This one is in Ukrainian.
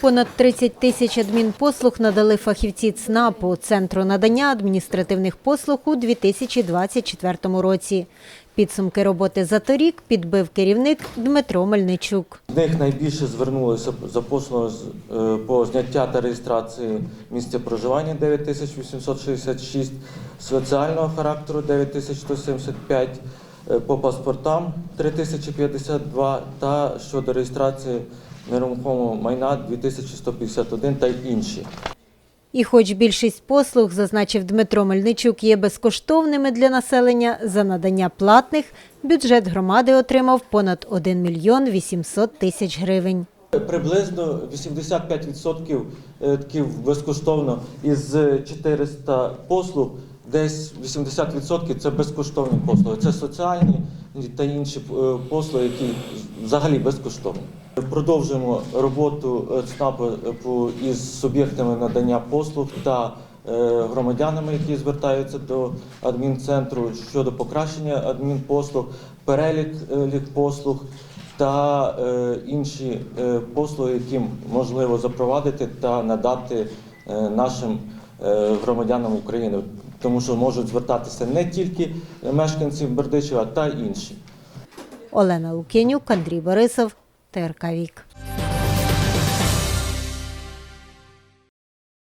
Понад 30 тисяч адмінпослуг надали фахівці ЦНАПу Центру надання адміністративних послуг у 2024 році. Підсумки роботи за торік підбив керівник Дмитро Мельничук. З них найбільше звернулося за послугою е, по зняття та реєстрації місця проживання 9866, соціального характеру 9175, е, по паспортам 3052 та щодо реєстрації нерухомого майна 2151 та й інші. І хоч більшість послуг, зазначив Дмитро Мельничук, є безкоштовними для населення, за надання платних бюджет громади отримав понад 1 мільйон 800 тисяч гривень. Приблизно 85% е, безкоштовно із 400 послуг, десь 80% це безкоштовні послуги. Це соціальні та інші е, послуги, які взагалі безкоштовні. Продовжуємо роботу е, ЦНАПу е, із суб'єктами надання послуг та е, громадянами, які звертаються до адмінцентру щодо покращення адмінпослуг, перелік лік послуг та інші послуги, які можливо запровадити та надати нашим громадянам України, тому що можуть звертатися не тільки мешканці Бердичева, та й інші. Олена Лук'янюк, Андрій Борисов, ТРК